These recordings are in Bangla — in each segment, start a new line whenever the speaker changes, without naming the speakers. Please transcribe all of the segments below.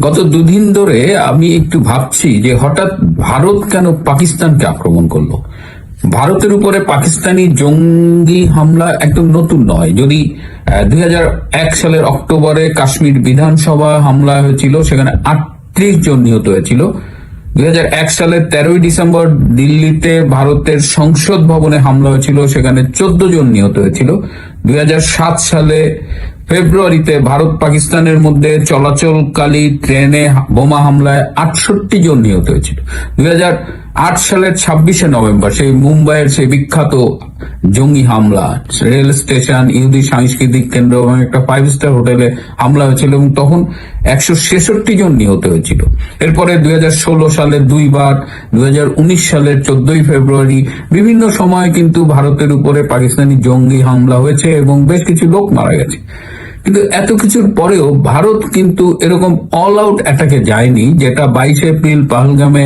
গত দুদিন ধরে আমি একটু ভাবছি যে হঠাৎ ভারত কেন পাকিস্তানকে আক্রমণ করল? ভারতের উপরে পাকিস্তানি জঙ্গি হামলা একদম নতুন নয়। যদি দুই সালের অক্টোবরে কাশ্মীর বিধানসভা হামলা হয়েছিল, সেখানে আটত্রিশ জন নিহত হয়েছিল। দুই হাজার এক সালের তেরোই ডিসেম্বর দিল্লিতে ভারতের সংসদ ভবনে হামলা হয়েছিল, সেখানে চোদ্দ জন নিহত হয়েছিল। দুই হাজার সাত সালে ফেব্রুয়ারিতে ভারত পাকিস্তানের মধ্যে চলাচলকালী ট্রেনে বোমা হামলায় আটষট্টি জন নিহত হয়েছিল। দুই আট সালের ছাব্বিশে নভেম্বর সেই মুম্বাইয়ের সেই বিখ্যাত জঙ্গি হামলা, রেল স্টেশন, ইহুদি সাংস্কৃতিক কেন্দ্র এবং একটা ফাইভ স্টার হোটেলে হামলা হয়েছিল এবং তখন একশো ছেষট্টি জন নিহত হয়েছিল। এরপরে দুই হাজার ষোলো সালে দুইবার, দুই হাজার উনিশ সালের চোদ্দই ফেব্রুয়ারি বিভিন্ন সময় কিন্তু ভারতের উপরে পাকিস্তানি জঙ্গি হামলা হয়েছে এবং বেশ কিছু লোক মারা গেছে। কিন্তু এত কিছুর পরেও ভারত কিন্তু এরকম অল আউট অ্যাটাকে যায়নি, যেটা বাইশে এপ্রিল পাহলগামে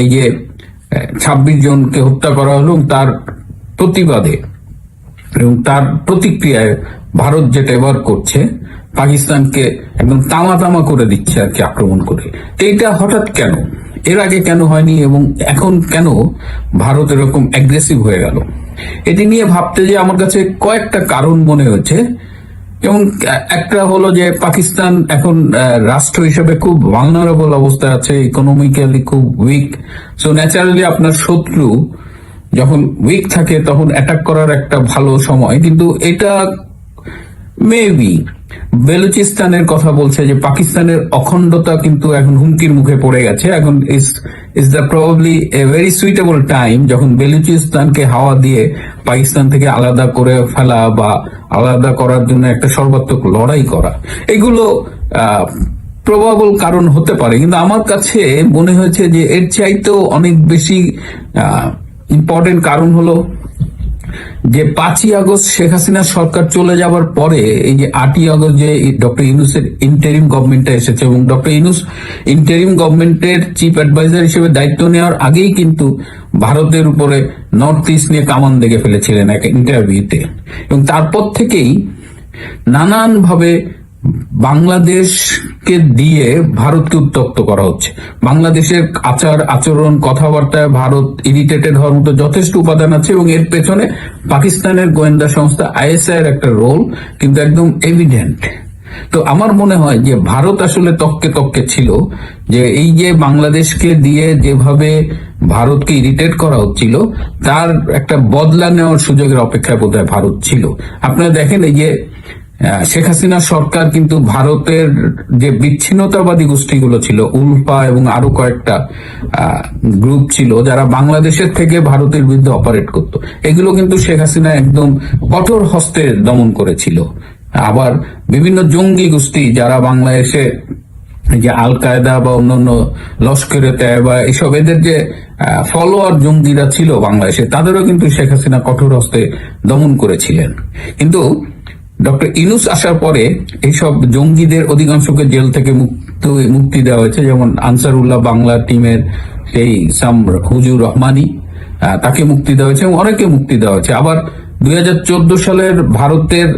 এই যে ছাব্বিশ জনকে হত্যা করা হলো তার প্রতিবাদে এবং তার প্রতিক্রিয়ায় ভারত যেটা এবার করছে, পাকিস্তানকে একদম তামা তামা করে দিচ্ছে আর কি আক্রমণ করে। এটা হঠাৎ কেন? এর আগে কেন হয়নি এবং এখন কেন ভারত এরকম অ্যাগ্রেসিভ হয়ে গেল? এটি নিয়ে ভাবতে যে আমার কাছে কয়েকটা কারণ মনে হচ্ছে। এবং একটা হলো যে পাকিস্তান এখন রাষ্ট্র হিসেবে খুব ভালনারেবল অবস্থায় আছে ইকোনমিক্যালি খুব উইক সো ন্যাচারালি আপনার শত্রু যখন উইক থাকে তখন অ্যাটাক করার একটা ভালো সময়। কিন্তু এটা মেবি বেলুচিস্তানের কথা বলছে যে পাকিস্তানের অখণ্ডতা কিন্তু এখন হুমকির মুখে পড়ে গেছে। এখন is is the probably a very suitable time যখন বেলুচিস্তানকে হাওয়া দিয়ে পাকিস্তান থেকে আলাদা করে ফেলা বা আলাদা করার জন্য একটা সর্বাত্মক লড়াই করা। এগুলো প্রবাবল কারণ হতে পারে। কিন্তু আমার কাছে মনে হয়েছে যে এর চাইতেও অনেক বেশি ইম্পর্টেন্ট কারণ হলো যে পাঁচই আগস্ট শেখ হাসিনা সরকার চলে যাবার পরে এই যে আটই আগস্ট যে ডক্টর ইউনুসের ইন্টারিম গভর্নমেন্টটা এসেছে এবং ডক্টর ইউনুস ইন্টারিম গভর্নমেন্টের চিফ অ্যাডভাইজার হিসেবে দায়িত্ব নেওয়ার আগেই কিন্তু ভারতের উপরে নর্থ ইস্ট নিয়ে কামান দেখে ফেলেছিলেন এক ইন্টারভিউতে এবং তারপর থেকেই নানানভাবে বাংলাদেশকে দিয়ে ভারতকে উত্তক্ত করা হচ্ছে? বাংলাদেশের আচার, আচরণ কথাবার্তায় ভারত ইরিটেটেড হওয়ার মতো যথেষ্ট উপাদান আছে এবং এর পেছনে পাকিস্তানের গোয়েন্দা সংস্থা আইএসআই এর একটা রোল কিন্তু একদম এভিডেন্ট তো আমার মনে হয় যে ভারত আসলে তককে তককে ছিল, যে এই যে বাংলাদেশকে দিয়ে যেভাবে ভারতকে ইরিটেট করা হচ্ছিল, তার একটা বদলা নেওয়ার সুযোগের অপেক্ষায় বোধহয় ভারত ছিল। আপনারা দেখেন এই যে শেখ হাসিনা সরকার কিন্তু ভারতের যে বিচ্ছিন্নতাবাদী গোষ্ঠীগুলো ছিল উল্পা এবং আরও কয়েকটা গ্রুপ ছিল, যারা বাংলাদেশের থেকে ভারতের বিরুদ্ধে অপারেট করত। এগুলো কিন্তু শেখ হাসিনা একদম কঠোর হস্তে দমন করেছিল। আবার বিভিন্ন জঙ্গি গোষ্ঠী যারা বাংলাদেশে যে আল কায়দা বা অন্যান্য লস্করে বা এসব, এদের যে ফলোয়ার জঙ্গিরা ছিল বাংলাদেশে তাদেরও কিন্তু শেখ হাসিনা কঠোর হস্তে দমন করেছিলেন। কিন্তু ডক্টর ইনুস আসার পরে এইসব জঙ্গিদের অধিকাংশকে জেল থেকে মুক্ত, মুক্তি দেওয়া হয়েছে। যেমন আনসারুল্লাহ বাংলা টিমের সেই সাম হুজুর রহমানি তাকে মুক্তি দেওয়া হয়েছে এবং অনেকে মুক্তি দেওয়া হয়েছে। আবার দুই হাজার চোদ্দ সালের ভারতের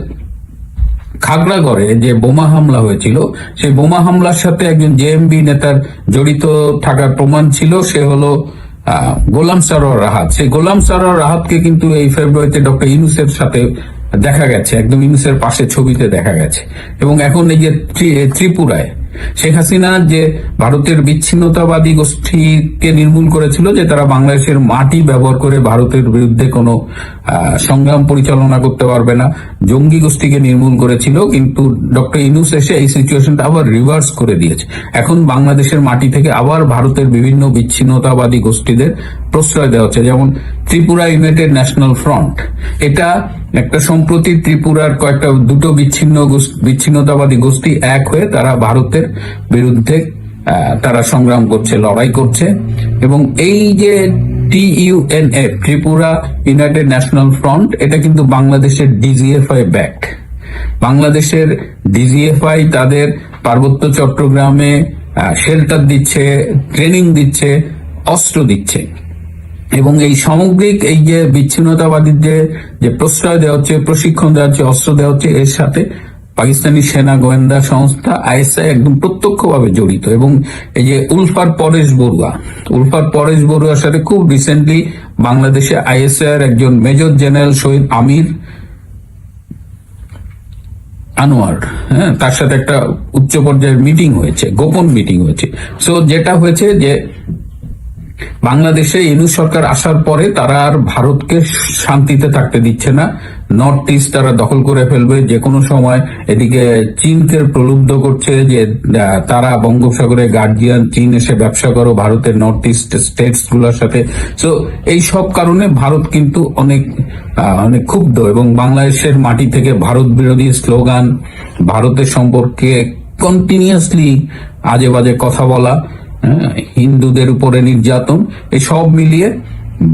খাগড়াগড়ে যে বোমা হামলা হয়েছিল, সেই বোমা হামলার সাথে একজন জেএমবি নেতার জড়িত থাকার প্রমাণ ছিল, সে হলো গোলাম সারোয়ার রাহাত। সেই গোলাম সারোয়ার রাহাতকে কিন্তু এই ফেব্রুয়ারিতে ডক্টর ইউনুসের সাথে দেখা গেছে, একদম ইউনুসের পাশে ছবিতে দেখা গেছে। এবং এখন এই যে ত্রিপুরায়, শেখ হাসিনা যে ভারতের বিচ্ছিন্নতাবাদী গোষ্ঠীকে নির্মূল করেছিল যে তারা বাংলাদেশের মাটি ব্যবহার করে ভারতের বিরুদ্ধে কোনো সংগ্রাম পরিচালনা করতে পারবে না জঙ্গি গোষ্ঠীকে নির্মূল করেছিল, কিন্তু ডক্টর ইনুস এসে এই সিচুয়েশনটা আবার রিভার্স করে দিয়েছে। এখন বাংলাদেশের মাটি থেকে আবার ভারতের বিভিন্ন বিচ্ছিন্নতাবাদী গোষ্ঠীদের প্রশ্রয় দেওয়া হচ্ছে। যেমন ত্রিপুরা ইউনাইটেড ন্যাশনাল ফ্রন্ট। এটা একটা সম্প্রতি ত্রিপুরার কয়েকটা দুটো বিচ্ছিন্ন বিচ্ছিন্নতাবাদী গোষ্ঠী এক হয়ে তারা ভারতের বিরুদ্ধে তারা সংগ্রাম করছে, লড়াই করছে। এবং এই যে TUNF Tripura united national front এটা কিন্তু বাংলাদেশের ডিজিএফআই ব্যাক। বাংলাদেশের ডিজিএফআই তাদের পার্বত্য চট্টগ্রামে শেল্টার দিচ্ছে ট্রেনিং দিচ্ছে, অস্ত্র দিচ্ছে। এবং এই সামগ্রিক এই যে বিচ্ছিন্নতাবাদীর যে যে প্রশ্রয় দেওয়া হচ্ছে, প্রশিক্ষণ দেওয়া হচ্ছে, অস্ত্র দেওয়া হচ্ছে, এর সাথে পাকিস্তানি সেনা গোয়েন্দা সংস্থা আইএসআই একদম প্রত্যক্ষভাবে জড়িত এবং এই যে উলফার পরেশ বড়ুয়া, উলফার পরেশ বড়ুয়ার সাথে খুব রিসেন্টলি বাংলাদেশে আইএসআই এর একজন মেজর জেনারেল শহীদ আমির আনোয়ার হ্যাঁ তার সাথে একটা উচ্চ পর্যায়ের মিটিং হয়েছে, গোপন মিটিং হয়েছে। সো যেটা হয়েছে যে বাংলাদেশে ইনু সরকার আসার পরে তারা আর ভারতকে শান্তিতে থাকতে দিচ্ছে না। নর্থ ইস্ট তারা দখল করে ফেলবে। যে কোনো সময় এদিকে চীনকে প্রলুব্ধ করছে যে তারা বঙ্গোপসাগরে গার্জিয়ান চীন এসে ব্যবসা করো, ভারতের নর্থ ইস্ট স্টেটসগুলোর সাথে। সো এই সব কারণে ভারত কিন্তু অনেক অনেক ক্ষুব্ধ এবং বাংলাদেশের মাটি থেকে ভারত বিরোধী স্লোগান, ভারতের সম্পর্কে কন্টিনিউয়াসলি আজে বাজে কথা বলা। হিন্দুদের উপরে নির্যাতন, এই সব মিলিয়ে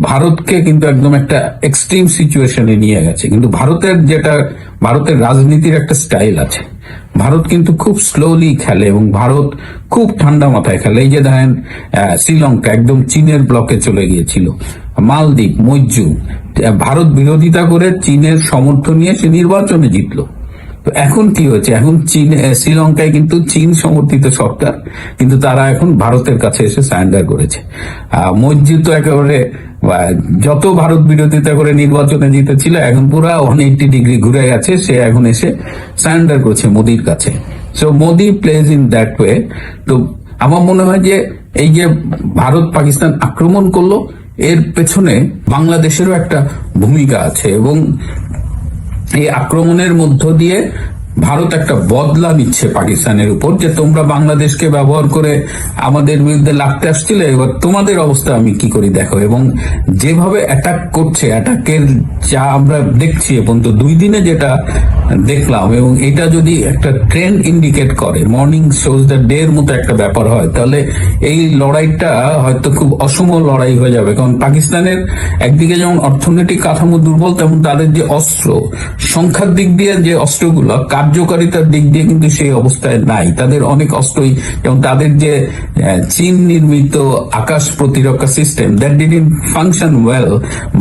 ভারতকে কিন্তু একদম একটা এক্সট্রিম সিচুয়েশনে নিয়ে গেছে। কিন্তু ভারতের যেটা, ভারতের রাজনীতির একটা স্টাইল আছে। ভারত কিন্তু খুব স্লোলি খেলে এবং ভারত খুব ঠান্ডা মাথায় খেলে। এই যে দেখেন শ্রীলঙ্কা একদম চীনের ব্লকে চলে গিয়েছিল। মালদ্বীপ মৈজু ভারত বিরোধিতা করে চীনের সমর্থন নিয়ে সে নির্বাচনে জিতলো। তো এখন কি হয়েছে? এখন চীন শ্রীলঙ্কায় কিন্তু চীন সমর্থিত সরকার কিন্তু তারা এখন ভারতের কাছে এসে সারেন্ডার করেছে। মসজিদ তো একেবারে যত ভারত বিরোধিতা করে নির্বাচনে জিতেছিল, এখন পুরা এইটি ডিগ্রি ঘুরে গেছে, সে এখন এসে সারেন্ডার করছে মোদির কাছে। So Modi pledge in that way তো, আমার মনে হয় যে, এই যে ভারত পাকিস্তান আক্রমণ করল, এর পেছনে বাংলাদেশেরও একটা ভূমিকা আছে এবং এই আক্রমণের মধ্য দিয়ে ভারত একটা বদলা নিচ্ছে পাকিস্তানের উপর যে তোমরা বাংলাদেশকে ব্যবহার করে আমাদের বিরুদ্ধে লাগতে আসছিলে, এবার তোমাদের অবস্থা আমি কি করি দেখো। এবং যেভাবে অ্যাটাক করছে অ্যাটাকের যা আমরা দেখছি এবং তো দুই দিনে যেটা দেখলাম, এবং এটা যদি একটা ট্রেন্ড ইন্ডিকেট করে মর্নিং শোজ দ্য ডে এর মতো একটা ব্যাপার হয়, তাহলে এই লড়াইটা হয়তো খুব অসম লড়াই হয়ে যাবে। কারণ পাকিস্তানের একদিকে যেমন অর্থনৈতিক কাঠামো দুর্বল, তেমন তাদের যে অস্ত্র, সংখ্যার দিক দিয়ে যে অস্ত্রগুলো কার্যকারিতার দিক দিয়ে কিন্তু সেই অবস্থায় নাই। তাদের অনেক অস্ত্রই, যেমন তাদের যে চীন নির্মিত আকাশ প্রতিরক্ষা system that did in function well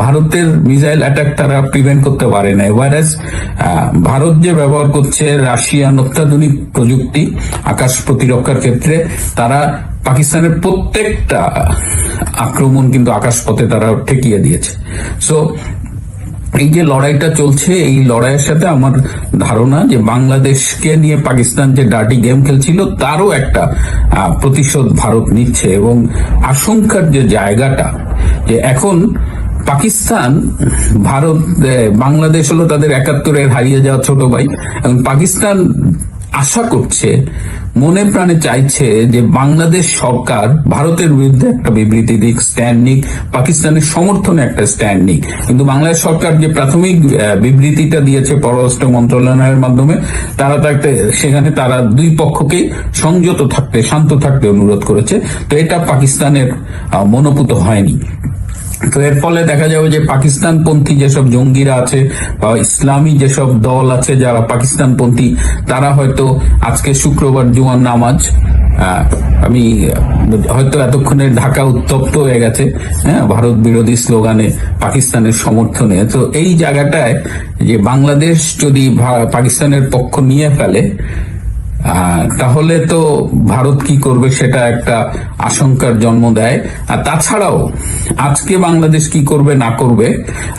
ভারতের মিসাইল অ্যাটাক তারা প্রিভেন্ট করতে পারে না ওয়ারাস ভারত যে ব্যবহার করছে রাশিয়ান অত্যাধুনিক প্রযুক্তি, আকাশ প্রতিরক্ষার ক্ষেত্রে, তারা পাকিস্তানের প্রত্যেকটা আক্রমণ কিন্তু আকাশপথে তারা ঠেকিয়ে দিয়েছে। সো এই যে লড়াইটা চলছে, এই লড়াইয়ের সাথে আমার ধারণা যে বাংলাদেশকে নিয়ে পাকিস্তান যে ডার্টি গেম খেলছিল, তারও একটা প্রতিশোধ ভারত নিচ্ছে এবং আশঙ্কার যে জায়গাটা, যে এখন পাকিস্তান, ভারত বাংলাদেশ হলো তাদের একাত্তরের হারিয়ে যাওয়া ছোট ভাই এবং পাকিস্তান আশা করছে মনে প্রাণে চাইছে যে বাংলাদেশ সরকার ভারতের বিরুদ্ধে একটা বিবৃতি দিক স্ট্যান্ড নিক, পাকিস্তানের সমর্থনে একটা স্ট্যান্ড নিক। কিন্তু বাংলাদেশ সরকার যে প্রাথমিক বিবৃতিটা দিয়েছে পররাষ্ট্র মন্ত্রণালয়ের মাধ্যমে, তারা থাকতে সেখানে তারা দুই পক্ষকেই সংযত থাকতে, শান্ত থাকতে অনুরোধ করেছে। তো এটা পাকিস্তানের মনোপুত হয়নি। তো এর ফলে দেখা যাবে যে পাকিস্তান পন্থী যেসব জঙ্গিরা আছে বা ইসলামী যেসব দল আছে যারা পাকিস্তান পন্থী তারা হয়তো আজকে শুক্রবার জুমার নামাজ আমি হয়তো এতক্ষণে ঢাকা উত্তপ্ত হয়ে গেছে হ্যাঁ ভারত বিরোধী স্লোগানে পাকিস্তানের সমর্থনে। তো এই জায়গাটায় যে বাংলাদেশ যদি পাকিস্তানের পক্ষ নিয়ে ফেলে তাহলে তো ভারত কি করবে সেটা একটা আশঙ্কার জন্ম দেয়। আর তাছাড়াও, আজকে বাংলাদেশ কি করবে না করবে,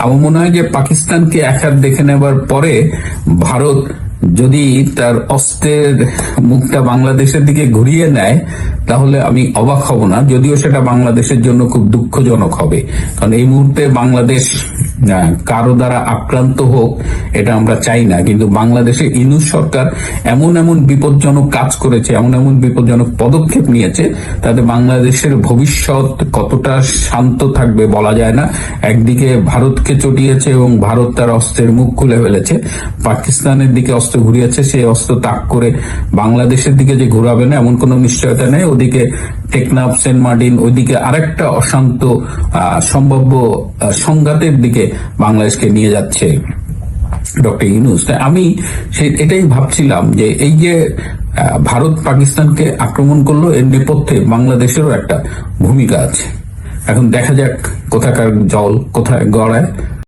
আমার মনে হয় যে পাকিস্তানকে এক হাত দেখে নেবার পরে ভারত যদি তার অস্ত্রের মুখটা বাংলাদেশের দিকে ঘুরিয়ে নেয়, তাহলে আমি অবাক হব না, যদিও সেটা বাংলাদেশের জন্য খুব দুঃখজনক হবে। কারণ এই মুহূর্তে বাংলাদেশ কারও দ্বারা আক্রান্ত হোক, এটা আমরা চাই না। কিন্তু বাংলাদেশে ইনুস সরকার এমন এমন বিপজ্জনক কাজ করেছে, এমন এমন বিপজ্জনক পদক্ষেপ নিয়েছে, তাতে বাংলাদেশের ভবিষ্যৎ কতটা শান্ত থাকবে বলা যায় না। একদিকে ভারতকে চটিয়েছে এবং ভারত তার অস্ত্রের মুখ খুলে ফেলেছে। পাকিস্তানের দিকে অস্ত্র ঘুরিয়েছে সেই অস্ত্র তাক করে বাংলাদেশের দিকে যে ঘুরাবে না, এমন কোনো নিশ্চয়তা নেই। ওদিকে টেকনাফ সেন্ট মার্টিন ওইদিকে আরেকটা অশান্ত সম্ভাব্য সংঘাতের দিকে বাংলাদেশকে নিয়ে যাচ্ছে ডক্টর ইউনুস। আমি সে এটাই ভাবছিলাম যে এই যে ভারত পাকিস্তানকে আক্রমণ করল, এর নেপথ্যে বাংলাদেশেরও একটা ভূমিকা আছে। এখন দেখা যাক কোথাকার জল কোথায় গড়ায়।